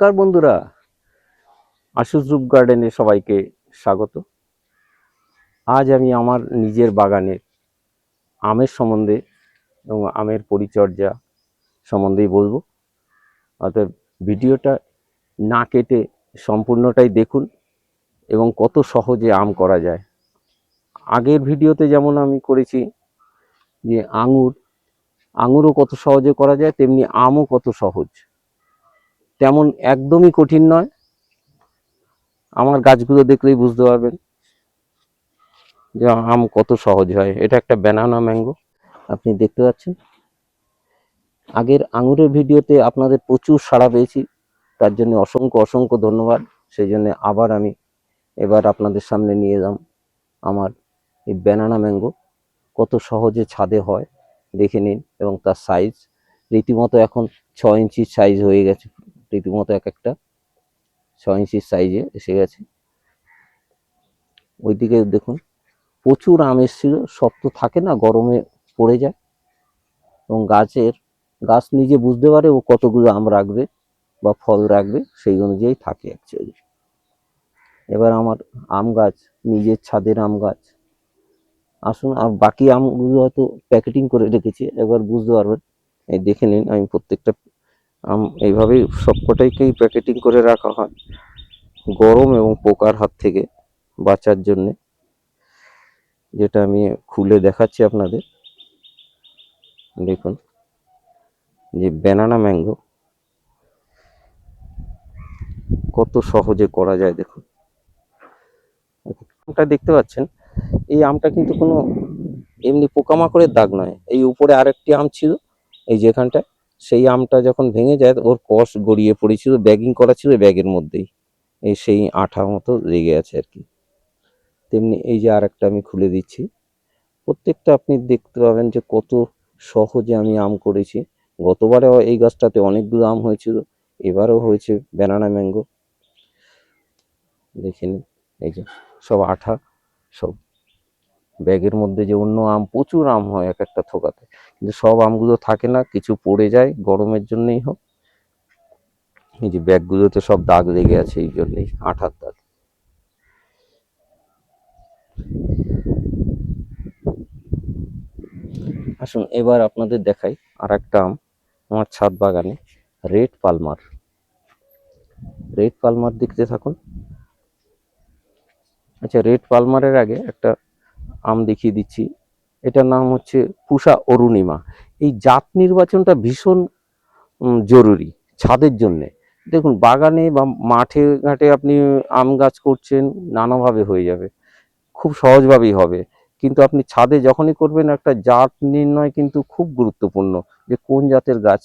নমস্কার বন্ধুরা। আশুস রূপ গার্ডেনে সবাইকে স্বাগত। আজ আমি আমার নিজের বাগানের আমের সম্বন্ধে এবং আমের পরিচর্যা সম্বন্ধেই বলব। অর্থাৎ ভিডিওটা না কেটে সম্পূর্ণটাই দেখুন এবং কত সহজে আম করা যায়। আগের ভিডিওতে যেমন আমি করেছি যে আঙুর, আঙুরও কত সহজে করা যায়, তেমনি আমও কত সহজ। তেমন একদমই কঠিন নয়। আমার গাছগুলো দেখলেই বুঝতে পারবেন যে আম কত সহজ হয়। এটা একটা ব্যানানা ম্যাঙ্গো আপনি দেখতে পাচ্ছেন? আগের আঙুরের ভিডিওতে আপনাদের প্রচুর সাড়া পেয়েছি। তার জন্য অসংখ্য অসংখ্য ধন্যবাদ। সেই জন্য আবার আমি এবার আপনাদের সামনে নিয়ে এলাম আমার এই ব্যানানা ম্যাঙ্গো কত সহজে ছাদে হয়, দেখে নিন এবং তার সাইজ রীতিমতো এখন ছ ইঞ্চির সাইজ হয়ে গেছে। রীতিমতো এক একটা ছ ইঞ্চির সাইজে এসে গেছে। ওইদিকে দেখুন, প্রচুর আম এসেছিল, সব তো থাকে না, গরমে পড়ে যায়। এবং গাছের, গাছ নিজে বুঝতে পারে ও কতগুলো আম রাখবে বা ফল রাখবে, সেই অনুযায়ী থাকে অ্যাকচুয়ালি এবার আমার আম গাছ, নিজের ছাদের আম গাছ। আসুন, আর বাকি আমগুলো হয়তো প্যাকেটিং করে রেখেছি এবার বুঝতে পারবেন। এই দেখে নিন, আমি প্রত্যেকটা আম, এইভাবেই সবকটাইকেই প্যাকেটিং করে রাখা হয়। গরম এবং পোকার হাত থেকে বাঁচার জন্যে। যেটা আমি খুলে দেখাচ্ছি আপনাদের। দেখুন, যে ব্যানানা ম্যাঙ্গো কত সহজে করা যায়, দেখুন। আমটা দেখতে পাচ্ছেন? এই আমটা কিন্তু কোনো এমনি পোকামাকড়ের দাগ নয়। এই উপরে আরেকটি আম ছিল, এই যেখানটায় সেই আমটা যখন ভেঙে যায়, ওর কষ গড়িয়ে পড়েছিল, ব্যাগিং করা ছিল ব্যাগের মধ্যেই। এই সেই আঠা মতো লেগে আছে আর কি। তেমনি এই যে আর একটা আমি খুলে দিচ্ছি। প্রত্যেকটা আপনি দেখতে পাবেন যে কত সহজে আমি আম করেছি। গতবারে এই গাছটাতে অনেকগুলো আম হয়েছিল, এবারও হয়েছে ব্যানানা ম্যাঙ্গো। দেখে নিন, এই যে সব আঠা, সব ব্যাগের মধ্যে যে অন্য আম, প্রচুর আম হয় এক একটা থোকাতে। কিন্তু সব আমগুলো থাকে না, কিছু পড়ে যায়, গরমের জন্যই হোক। এই যে ব্যাগগুলোতে সব দাগ লেগে আছে, এই জন্যই, আঠার দাগ। আসুন, এবার আপনাদের দেখাই আর একটা আম, আমার ছাদ বাগানে, রেড পালমার। রেড পালমার দেখতে থাকুন। আচ্ছা রেড পালমারের আগে একটা আম দেখিয়ে দিচ্ছি। এটার নাম হচ্ছে পুষা অরুণিমা। এই জাত নির্বাচনটা ভীষণ জরুরি ছাদের জন্যে। দেখুন, বাগানে বা মাঠে ঘাটে আপনি আম গাছ করছেন, নানাভাবে হয়ে যাবে। খুব সহজভাবেই হবে। কিন্তু আপনি ছাদে যখনই করবেন, একটা জাত নির্ণয় কিন্তু খুব গুরুত্বপূর্ণ যে কোন জাতের গাছ।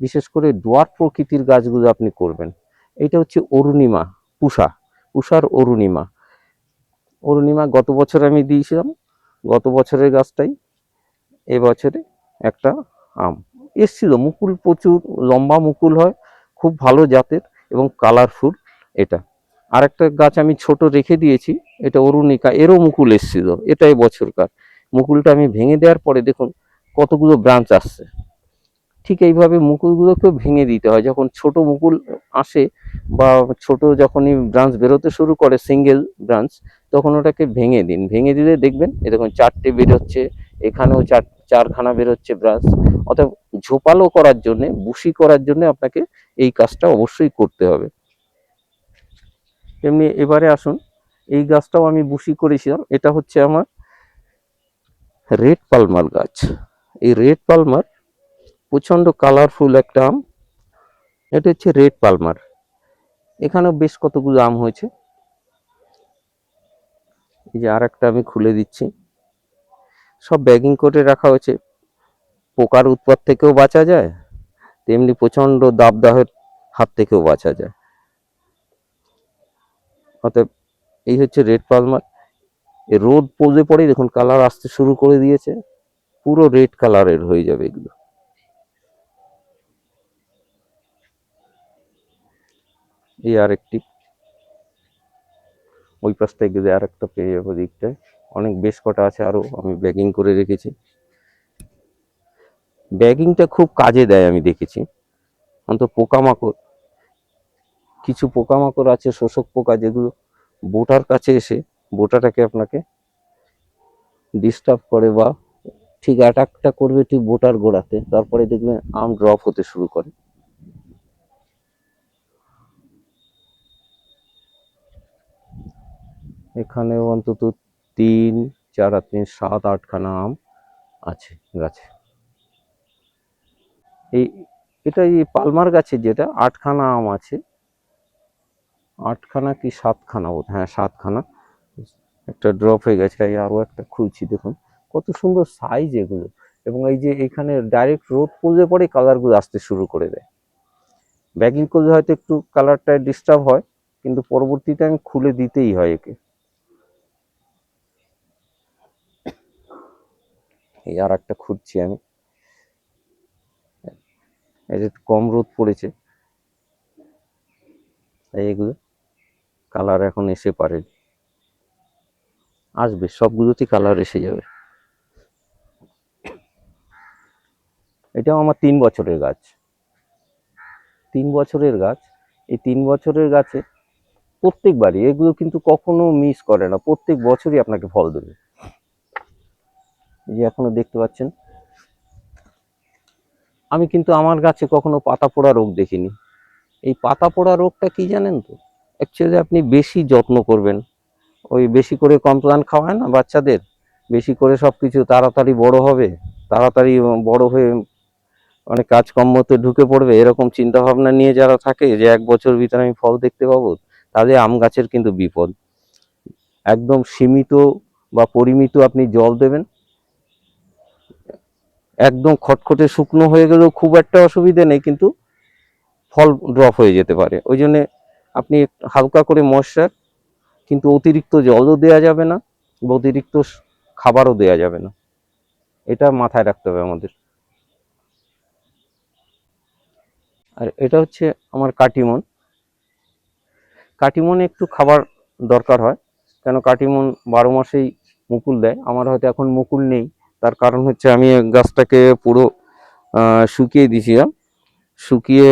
বিশেষ করে ডোয়ার প্রকৃতির গাছগুলো আপনি করবেন। এটা হচ্ছে অরুণিমা, পুষা, পুষার অরুণিমা। অরুণিমা গত বছর আমি দিয়েছিলাম গত বছরের গাছটাই, এবছরে একটা আম। এসছিল মুকুল, প্রচুর লম্বা মুকুল হয়, খুব ভালো জাতের এবং কালারফুল এটা। আর একটা গাছ আমি ছোট রেখে দিয়েছি, এটা অরুণিকা, এরও মুকুল এসছিল, এটাই বছরকার। মুকুলটা আমি ভেঙে দেওয়ার পরে দেখুন কতগুলো ব্রাঞ্চ আসছে। ঠিক এইভাবে মুকুলগুলোকেও ভেঙে দিতে হয়। যখন ছোট মুকুল আসে বা ছোট যখনই ব্রাঞ্চ বেরোতে শুরু করে সিঙ্গেল ব্রাঞ্চ তখন ওটাকে ভেঙে দিন। ভেঙে দিলে দেখবেন এরকম চারটে বেরোচ্ছে, এখানেও চার, চারখানা বেরোচ্ছে ব্রাঞ্চ অর্থাৎ ঝোপালো করার জন্য, বুশি করার জন্য আপনাকে এই কাজটা অবশ্যই করতে হবে। তেমনি এবারে আসুন, এই গাছটাও আমি বুশি করেছিলাম। এটা হচ্ছে আমার রেড পালমার গাছ। এই রেড পালমার প্রচণ্ড কালারফুল একটা আম। এটা হচ্ছে রেড পালমার এখানেও বেশ কতগুলো আম হয়েছে। এই যে আর একটা আমি খুলে দিচ্ছি। সব ব্যাগিং করে রাখা হয়েছে। পোকার উৎপাত থেকেও বাঁচা যায়, তেমনি প্রচণ্ড দাবদাহের হাত থেকেও বাঁচা যায়। অতএব এই হচ্ছে রেড পালমার রোদ পড়লে পরেই দেখুন কালার আসতে শুরু করে দিয়েছে। পুরো রেড কালারের হয়ে যাবে এগুলো। এই আরেকটি। ওই পাশটায় গেলে আর একটা পেয়ে যাব দিকটায় অনেক বেশ কটা আছে আরও আমি ব্যাগিং করে রেখেছি। ব্যাগিংটা খুব কাজে দেয় আমি দেখেছি। অন্তত পোকামাকড়। কিছু পোকামাকড় আছে, শোষক পোকা, যেগুলো বোটার কাছে এসে বোটাটাকে আপনাকে ডিস্টার্ব করে বা ঠিক অ্যাটাকটা করবে ঠিক বোটার গোড়াতে। তারপরে দেখবেন আম ড্রপ হতে শুরু করে। এখানেও অন্তত তিন, চার তিন, সাত, আটখানা আম আছে, গাছে। এই, এটা এই পালমার গাছে যেটা, আটখানা আম আছে। আটখানা কি সাতখানা বোধ হ্যাঁ সাতখানা। একটা ড্রপ হয়ে গেছে, এই আরও একটা খুলছি, দেখুন। কত সুন্দর সাইজ এগুলো। এবং এই যে এখানে ডাইরেক্ট রোদ পড়লে পরে কালারগুলো আসতে শুরু করে দেয়। ব্যাগিং করলে হয়তো একটু কালারটা ডিস্টার্ব হয়, কিন্তু পরবর্তীতে আমি খুলে দিতেই হয় একে। এই আর একটা খুঁজছি আমি। এই যে কম রোদ পড়েছে। এই এগুলো কালার এখন এসে পারে। আসবে, সবগুলোতেই কালার এসে যাবে। এটাও আমার তিন বছরের গাছ। তিন বছরের গাছ। এই তিন বছরের গাছে প্রত্যেকবারই, এগুলো কিন্তু কখনো মিস করে না। প্রত্যেক বছরই আপনাকে ফল দেবে। যে এখনও দেখতে পাচ্ছেন। আমি কিন্তু আমার গাছে কখনো পাতা পোড়া রোগ দেখিনি। এই পাতা পোড়া রোগটা কি জানেন তো? অ্যাকচুয়ালি আপনি বেশি যত্ন করবেন। ওই বেশি করে কমপ্লান খাওয়ায় না বাচ্চাদের? বেশি করে সব কিছু তাড়াতাড়ি বড় হবে, তাড়াতাড়ি বড় হয়ে অনেক কাজকর্মতে ঢুকে পড়বে, এরকম চিন্তা ভাবনা নিয়ে যারা থাকে যে এক বছর ভিতরে আমি ফল দেখতে পাবো, তাদের আম গাছের কিন্তু বিপদ। একদম সীমিত বা পরিমিত আপনি জল দেবেন একদম খটখটে শুকনো হয়ে গেলেও খুব একটা অসুবিধে নেই, কিন্তু ফল ড্রপ হয়ে যেতে পারে। ওই জন্যে আপনি হালকা করে মশার কিন্তু অতিরিক্ত জলও দেওয়া যাবে না বা অতিরিক্ত খাবারও দেওয়া যাবে না। এটা মাথায় রাখতে হবে আমাদের। আর এটা হচ্ছে আমার কাটিমন। কাটিমনে একটু খাবার দরকার হয়, কেন কাটিমন বারো মাসেই মুকুল দেয়। আমার হয়তো এখন মুকুল নেই। তার কারণ হচ্ছে আমি গাছটাকে পুরো শুকিয়ে দিয়েছিলাম। শুকিয়ে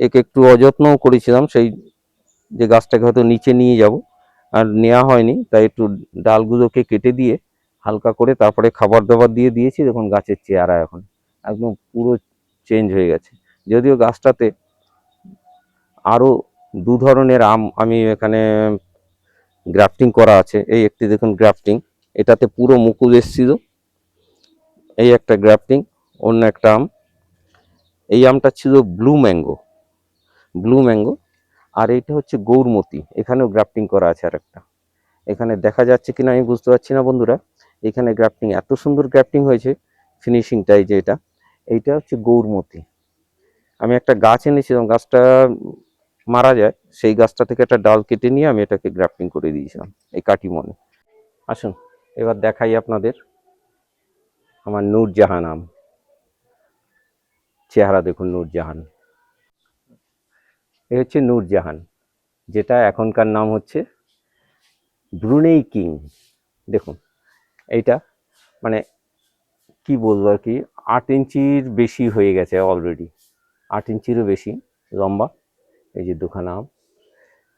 একে একটু অযত্নও করেছিলাম, সেই যে গাছটাকে হয়তো নিচে নিয়ে যাব। আর নেওয়া হয়নি, তাই একটু ডালগুলোকে কেটে দিয়ে হালকা করে তারপরে খাবার দাবার দিয়ে দিয়েছি। দেখুন গাছের চেহারা এখন একদম পুরো চেঞ্জ হয়ে গেছে। যদিও গাছটাতে আরও দু ধরনের আম আমি এখানে গ্রাফটিং করা আছে। এই একটি দেখুন গ্রাফটিং এটাতে পুরো মুকুল এসেছিল। এই একটা গ্রাফটিং, অন্য একটা আম। এই আমটা ছিল ব্লু ম্যাঙ্গো ব্লু ম্যাঙ্গো। আর এইটা হচ্ছে গৌরমতি, এখানেও গ্রাফটিং করা আছে আর একটা এখানে দেখা যাচ্ছে কিনা আমি বুঝতে পারছি না বন্ধুরা। এখানে গ্রাফটিং, এত সুন্দর গ্রাফটিং হয়েছে ফিনিশিংটাই যে এটা। এইটা হচ্ছে গৌরমতি। আমি একটা গাছ এনেছিলাম গাছটা মারা যায়, সেই গাছটা থেকে একটা ডাল কেটে নিয়ে আমি এটাকে গ্রাফটিং করে দিয়েছিলাম, এই কাটিমনে। আসুন, এবার দেখাই আপনাদের। আমার নূরজাহান আম চেহারা দেখুন নূরজাহান। এ হচ্ছে নূরজাহান, যেটা এখনকার নাম হচ্ছে ব্রুনেই কিং। দেখুন, এইটা মানে কি বলব আর কি, আট ইঞ্চির বেশি হয়ে গেছে অলরেডি আট ইঞ্চিরও বেশি, লম্বা। এই যে দুখানা আম।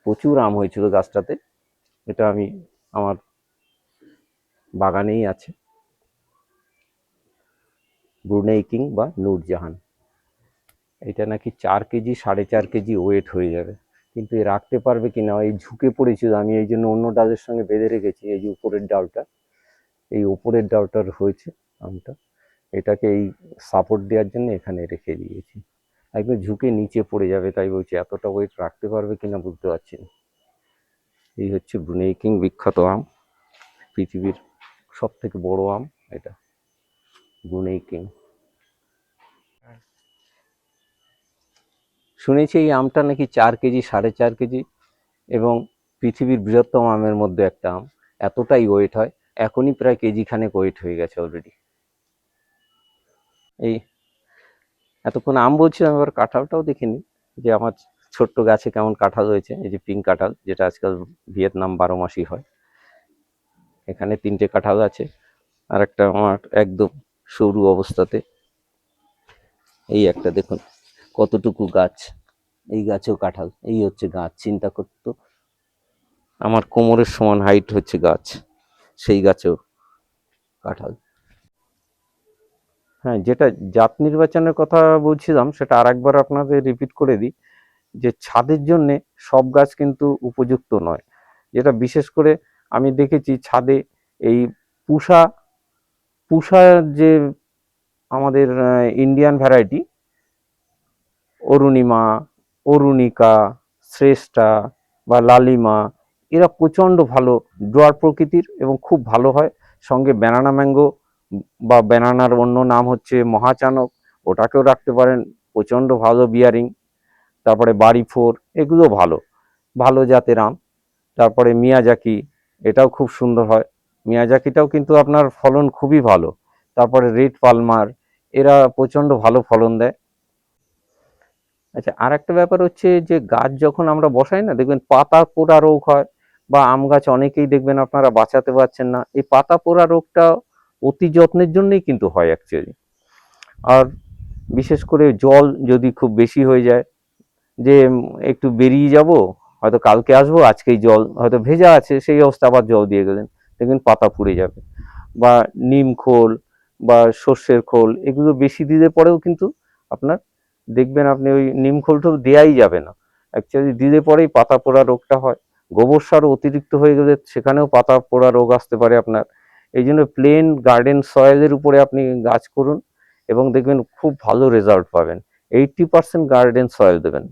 প্রচুর আম হয়েছিল গাছটাতে। এটা আমি আমার বাগানেই আছে। ব্রুনেই কিং বা নূরজাহান। এটা নাকি চার কেজি, সাড়ে চার কেজি ওয়েট হয়ে যাবে। কিন্তু এ রাখতে পারবে কি না? এই ঝুঁকে পড়েছিল আমি, এই জন্য অন্য ডালের সঙ্গে বেঁধে রেখেছি, এই যে উপরের ডালটা। এই উপরের ডালটার হয়েছে আমটা। এটাকে এই সাপোর্ট দেওয়ার জন্য এখানে রেখে দিয়েছি। একদম ঝুঁকে নিচে পড়ে যাবে, তাই বলছি, এতটা ওয়েট রাখতে পারবে কি না বুঝতে পারছি না। এই হচ্ছে ব্রুনেই কিং বিখ্যাত আম, পৃথিবীর সব থেকে বড় আম, এটা। ব্রুনেই কিং শুনেছি এই আমটা নাকি চার কেজি, সাড়ে চার কেজি এবং পৃথিবীর বৃহত্তম আমের মধ্যে একটা আম। এতটাই ওয়েট হয়, এখনই প্রায় কেজি খানেক ওয়েট হয়ে গেছে অলরেডি এই এতক্ষণ আম বলছিলাম, এবার কাঁঠালটাও দেখিনি, যে আমার ছোট্ট গাছে কেমন কাঁঠাল হয়েছে, এই যে পিঙ্ক কাঁঠাল, যেটা আজকাল ভিয়েতনাম বারো মাসই হয়। এখানে তিনটে কাঁঠাল আছে, আর একটা আমার একদম সরু অবস্থাতে। এই একটা দেখুন, কতটুকু গাছ। এই গাছেও কাঁঠাল, এই হচ্ছে গাছ, চিন্তা করতো। আমার কোমরের সমান হাইট হচ্ছে গাছ, সেই গাছেও কাঁঠাল। হ্যাঁ যেটা জাত নির্বাচনের কথা বলছিলাম, সেটা আরেকবার আপনাদের রিপিট করে দিই, যে ছাদের জন্যে সব গাছ কিন্তু উপযুক্ত নয়। যেটা বিশেষ করে আমি দেখেছি ছাদে এই পুষা পুষা যে আমাদের ইন্ডিয়ান ভ্যারাইটি অরুণিমা, অরুণিকা, শ্রেষ্ঠা বা লালিমা, এরা প্রচণ্ড ভালো ডোয়ার প্রকৃতির এবং খুব ভালো হয়। সঙ্গে ব্যানানা ম্যাঙ্গো বা ব্যানানার অন্য নাম হচ্ছে মহাচানক, ওটাকেও রাখতে পারেন। প্রচণ্ড ভালো বিয়ারিং তারপরে বাড়ি ফোর এগুলো ভালো। ভালো জাতের আম। তারপরে মিয়াজাকি, এটাও খুব সুন্দর হয়। মিয়াজাকিটাও কিন্তু আপনার ফলন খুবই ভালো। তারপরে রেড পালমার, এরা প্রচণ্ড ভালো ফলন দেয়। আচ্ছা আর একটা ব্যাপার হচ্ছে যে গাছ যখন আমরা বসাই না, দেখবেন পাতা পোড়া রোগ হয় বা আম গাছ অনেকেই দেখবেন আপনারা বাঁচাতে পারছেন না। এই পাতা পোড়া রোগটা অতি যত্নের জন্যই কিন্তু হয় অ্যাকচুয়ালি আর বিশেষ করে জল যদি খুব বেশি হয়ে যায়, যে একটু বেরিয়ে যাব, হয়তো কালকে আসব, আজকেই জল, হয়তো ভেজা আছে, সেই অবস্থা আবার জল দিয়ে গেলেন দেখবেন পাতা পুড়ে যাবে। বা নিম খোল বা সর্ষের খোল এগুলো বেশি দিলে পরেও কিন্তু আপনার দেখবেন আপনি ওই নিম খোলটাও দেয়াই যাবে না। অ্যাকচুয়ালি দিলে পরেই পাতা পোড়া রোগটা হয়। গোবর সার অতিরিক্ত হয়ে গেলে সেখানেও পাতা পোড়া রোগ আসতে পারে আপনার। এই জন্য প্লেন গার্ডেন সয়েলের উপরে আপনি গাছ করুন এবং দেখবেন খুব ভালো রেজাল্ট পাবেন। এইটটি পার্সেন্ট গার্ডেন সয়েল দেবেন।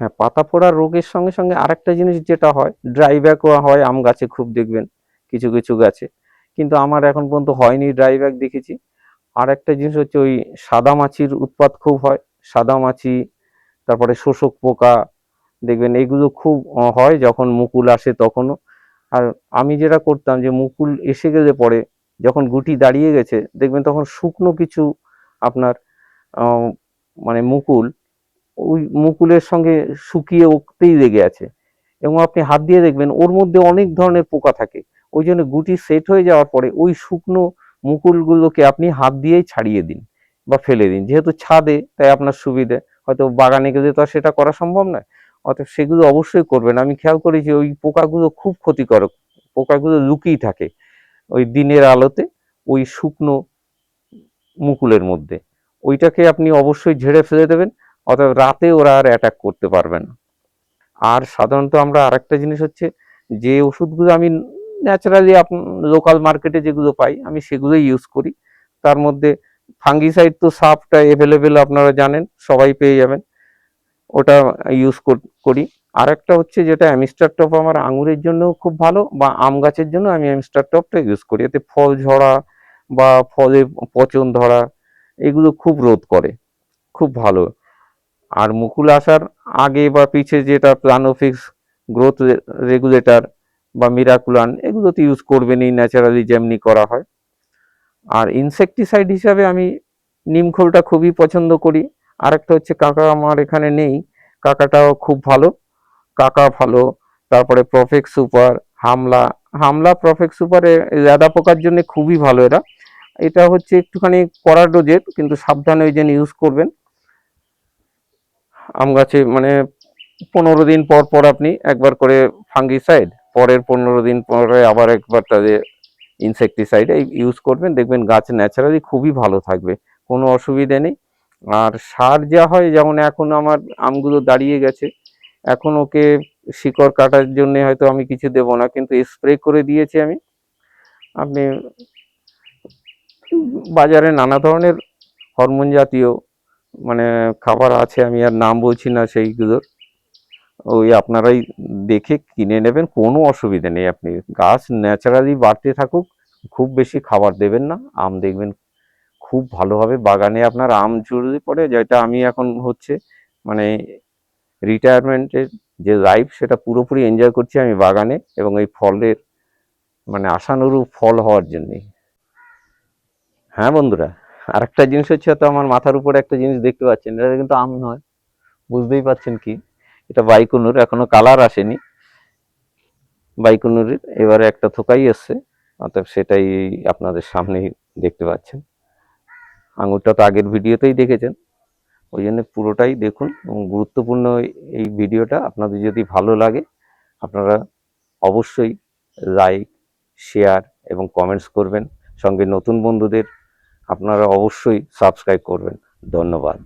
হ্যাঁ পাতা পোড়া রোগের সঙ্গে সঙ্গে আরেকটা জিনিস যেটা হয় ড্রাই ব্যাকও হয়, আম গাছে খুব দেখবেন। কিছু কিছু গাছে। কিন্তু আমার এখন পর্যন্ত হয়নি ড্রাই ব্যাক দেখেছি। আর একটা জিনিস হচ্ছে ওই সাদা মাছির উৎপাত খুব হয়। সাদা মাছি, তারপরে শোষক পোকা, দেখবেন এগুলো খুব হয় যখন মুকুল আসে তখনও। আর আমি যেটা করতাম যে মুকুল এসে গেলে পরে যখন গুটি দাঁড়িয়ে গেছে, দেখবেন তখন শুকনো কিছু আপনার মানে মুকুল, ওই মুকুলের সঙ্গে শুকিয়ে উঠতেই লেগে আছে। এবং আপনি হাত দিয়ে দেখবেন ওর মধ্যে অনেক ধরনের পোকা থাকে। ওই জন্য গুটি সেট হয়ে যাওয়ার পরে ওই শুকনো মুকুলগুলোকে আপনি হাত দিয়েই ছাড়িয়ে দিন বা ফেলে দিন। যেহেতু ছাদে, তাই আপনার সুবিধে। হয়তো বাগানে গেলে তো আর সেটা করা সম্ভব নয়। অতএব সেগুলো অবশ্যই করবেন। আমি খেয়াল করেছি ওই পোকাগুলো খুব ক্ষতিকারক পোকাগুলো লুকিয়ে থাকে ওই দিনের আলোতে ওই শুকনো মুকুলের মধ্যে। ওইটাকে আপনি অবশ্যই ঝেড়ে ফেলে দেবেন, অতএব রাতে ওরা আর অ্যাটাক করতে পারবে না। আর সাধারণত আমরা আরেকটা জিনিস হচ্ছে যে ওষুধগুলো আমি ন্যাচারালি লোকাল মার্কেটে যেগুলো পাই, আমি সেগুলোই ইউজ করি। তার মধ্যে ফাঙ্গিসাইড তো সাপটা এভেলেবেল আপনারা জানেন, সবাই পেয়ে যাবেন। ওটা ইউজ করি আর একটা হচ্ছে যেটা অ্যামিস্টার টপ আমার আঙুরের জন্যও খুব ভালো বা আম গাছের জন্য আমি অ্যামিস্টার টপটা ইউজ করি। এতে ফল ঝরা বা ফলে পচন ধরা, এগুলো খুব রোধ করে। খুব ভালো। আর মুকুল আসার আগে বা পিছে যেটা প্লানোফিক্স গ্রোথ রেগুলেটর বা মিরাকুলান এগুলো তো ইউজ করবেনই ন্যাচারালি যেমনি করা হয়। আর ইনসেকটিসাইড হিসাবে আমি নিমখোলটা খুবই পছন্দ করি। আরেকটা হচ্ছে কাকা আমার এখানে নেই, কাকাটাও খুব ভালো। কাকা ভালো, তারপরে প্রফেক্ট সুপার হামলা। হামলা প্রফেক্ট সুপারে লেদা পোকার জন্য খুবই ভালো এরা। এটা হচ্ছে একটুখানি কড়া ডোজের কিন্তু সাবধানে ওই জন্য ইউজ করবেন। আম গাছে মানে পনেরো দিন পর পর আপনি একবার করে ফাঙ্গিসাইড পরের পনেরো দিন পরে আবার একবার তাদের ইনসেকটিসাইড ইউজ করবেন। দেখবেন গাছ ন্যাচারালি খুবই ভালো থাকবে, কোনো অসুবিধে নেই। আর সার যা হয়, যেমন এখন আমার আমগুলো দাঁড়িয়ে গেছে, এখন ওকে শিকড় কাটার জন্য হয়তো আমি কিছু দেবো না, কিন্তু স্প্রে করে দিয়েছি আমি। আপনি বাজারে নানা ধরনের হরমোন জাতীয় মানে খাবার আছে, আমি আর নাম বলছি না সেইগুলোর। ওই আপনারাই দেখে কিনে নেবেন, কোনো অসুবিধা নেই আপনি। গাছ ন্যাচারালি বাড়তে থাকুক, খুব বেশি খাবার দেবেন না, আম দেখবেন খুব ভালোভাবে বাগানে আপনার আম জুড়ে পড়ে, যেটা আমি এখন হচ্ছে মানে রিটায়ারমেন্টের যে লাইফ সেটা পুরোপুরি এনজয় করছি আমি বাগানে এবং এই ফলের মানে আশানুরূপ ফল হওয়ার জন্যে। হ্যাঁ বন্ধুরা, আরেকটা জিনিস হচ্ছে তো আমার মাথার উপরে একটা জিনিস দেখতে পাচ্ছেন, এটা কিন্তু আম নয়। বুঝতেই পাচ্ছেন কি? এটা বাইকুনুর, এখনও কালার আসেনি। বাইকুনুরের এবারে একটা থোকাই এসছে অর্থাৎ সেটাই আপনাদের সামনেই দেখতে পাচ্ছেন। আঙুরটা তো আগের ভিডিওতেই দেখেছেন। ওই জন্য পুরোটাই দেখুন এবং গুরুত্বপূর্ণ এই ভিডিওটা। আপনাদের যদি ভালো লাগে, আপনারা অবশ্যই লাইক, শেয়ার এবং কমেন্টস করবেন। সঙ্গে নতুন বন্ধুদের আপনারা অবশ্যই সাবস্ক্রাইব করবেন। ধন্যবাদ।